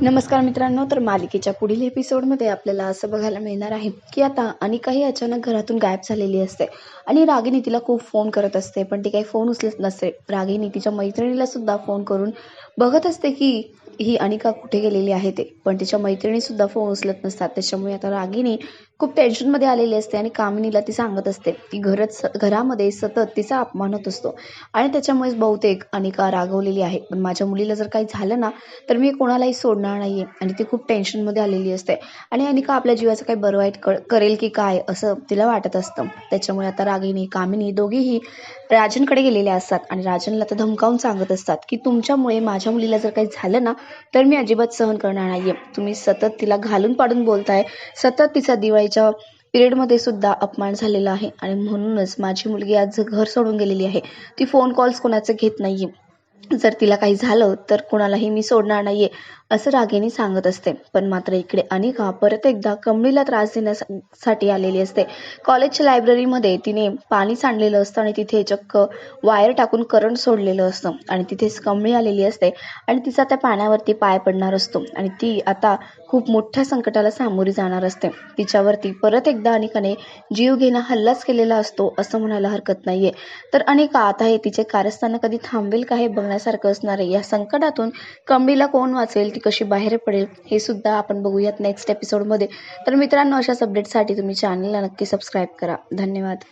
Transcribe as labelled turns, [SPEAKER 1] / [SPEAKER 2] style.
[SPEAKER 1] नमस्कार मित्रांनो तर मालिकेच्या पुढील एपिसोडमध्ये आपल्याला असं बघायला मिळणार आहे की आता अनिकाही अचानक घरातून गायब झालेली असते आणि रागिनी तिला खूप फोन करत असते पण ती काही फोन उचलत नसते. रागिनी तिच्या मैत्रिणीला सुद्धा फोन करून बघत असते की ही अनिका कुठे गेलेली आहे ते पण तिच्या मैत्रिणी सुद्धा फोन उचलत नसतात. त्याच्यामुळे आता रागिनी खूप टेन्शनमध्ये आलेली असते आणि कामिनीला ती सांगत असते की घरच घरामध्ये सतत तिचा अपमान होत असतो. आणि त्याच्यामुळेच बहुतेक अनिका रागवलेली आहे. पण माझ्या मुलीला जर काही झालं ना तर मी कोणालाही सोडणार नाही आहे आणि ती खूप टेन्शनमध्ये आलेली असते. आणि अनिका आपल्या जीवाचं काही बरं वाईट क करेल की काय असं तिला वाटत असतं. त्याच्यामुळे आता रागिनी कामिनी दोघीही राजनकडे गेलेल्या असतात आणि राजनला तर धमकावून सांगत असतात की तुमच्यामुळे माझ्या मुलीला जर काही झालं ना तर मी अजिबात सहन करणार नाही आहे तुम्ही सतत तिला घालून पाडून बोलताय सतत तिचा दिवाळी शाळेच्या पिरियडमध्ये सुद्धा अपमान झालेला आहे. आणि म्हणूनच माझी मुलगी आज घर सोडून गेलेली आहे. ती फोन कॉल्स कोणाचे घेत नाही जर तिला काही झालं तर कोणालाही मी सोडणार नाहीये. असं रागिनी सांगत असते. पण मात्र इकडे अनिका परत एकदा कमळीला त्रास देण्यासाठी आलेली असते. कॉलेजच्या लायब्ररीमध्ये तिने पाणी सांडलेलं असतं आणि तिथे चक्क वायर टाकून करंट सोडलेलं असतं. आणि तिथेच कमळी आलेली असते आणि तिचा त्या पाण्यावरती पाय पडणार असतो. आणि ती आता खूप मोठ्या संकटाला सामोरी जाणार असते. तिच्यावरती परत एकदा अनिकाने जीव घेणं हल्लाच केलेला असतो असं म्हणायला हरकत नाहीये. तर अनेका आता हे तिचे कारस्थान कधी थांबेल का हे बघण्यासारखं असणार आहे. या संकटातून कमळीला कोण वाचेल? ती कशी बाहेर पडेल हे सुद्धा आपण बघूयात नेक्स्ट एपिसोडमध्ये तर मित्रांनो अशाच अपडेटसाठी तुम्ही चॅनलला नक्की सबस्क्राईब करा. धन्यवाद.